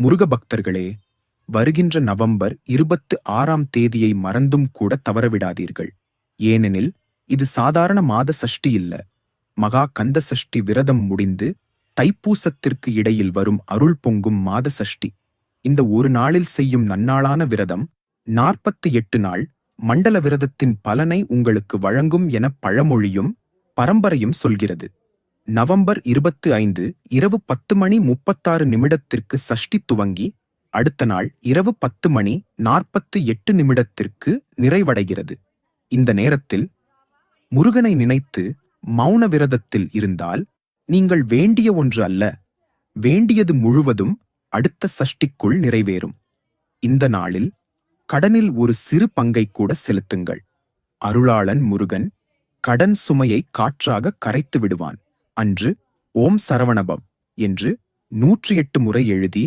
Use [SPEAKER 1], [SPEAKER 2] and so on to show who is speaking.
[SPEAKER 1] முருக பக்தர்களே வருகின்ற நவம்பர் இருபத்து ஆறாம் தேதியை மறந்தும் கூட தவறவிடாதீர்கள். ஏனெனில் இது சாதாரண மாத சஷ்டி இல்ல. மகா கந்த சஷ்டி விரதம் முடிந்து தைப்பூசத்திற்கு இடையில் வரும் அருள் பொங்கும் மாத சஷ்டி. இந்த ஒரு நாளில் செய்யும் நன்னாளான விரதம் நாற்பத்தி எட்டு நாள் மண்டல விரதத்தின் பலனை உங்களுக்கு வழங்கும் என பழமொழியும் பரம்பரையும் சொல்கிறது. நவம்பர் இருபத்து ஐந்து இரவு பத்து மணி முப்பத்தாறு நிமிடத்திற்கு சஷ்டி துவங்கி அடுத்த நாள் இரவு பத்து மணி நாற்பத்து எட்டு நிமிடத்திற்கு நிறைவடைகிறது. இந்த நேரத்தில் முருகனை நினைத்து மௌன விரதத்தில் இருந்தால் நீங்கள் வேண்டிய ஒன்று அல்ல வேண்டியது முழுவதும் அடுத்த சஷ்டிக்குள் நிறைவேறும். இந்த நாளில் கடனில் ஒரு சிறு பங்கை கூட செலுத்துங்கள். அருளாளன் முருகன் கடன் சுமையை காற்றாக கரைத்து விடுவான். அன்று ஓம் சரவணபம் என்று நூற்றி எட்டு முறை எழுதி